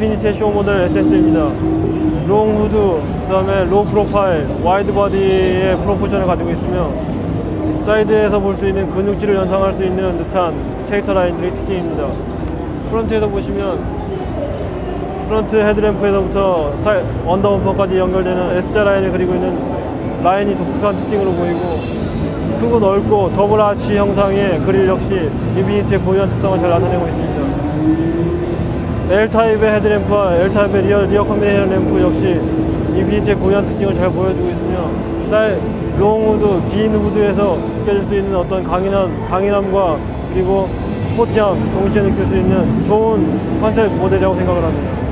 캐시오 모델 에센스입니다. 롱 후드, 그 다음에 로 프로파일, 와이드 바디의 프로포션을 가지고 있으며 사이드에서 볼 수 있는 근육질을 연상할 수 있는 듯한 캐릭터 라인들이 특징입니다. 프론트에서 보시면 프론트 헤드램프에서부터 사- 언더범퍼까지 연결되는 S자 라인을 그리고 있는 라인이 독특한 특징으로 보이고 크고 넓고 더블 아치 형상의 그릴 역시 인피니트의 고유한 특성을 잘 나타내고 있습니다. L타입의 헤드램프와 L타입의 리어, 리어 컨비네이션 램프 역시 인피니트의 고유한 특징을 잘 보여주고 있으며 사이, 롱 후드, 긴 후드에서 느껴질 수 있는 어떤 강인함, 강인함과 그리고 스포티함 동시에 느낄 수 있는 좋은 컨셉 모델이라고 생각을 합니다.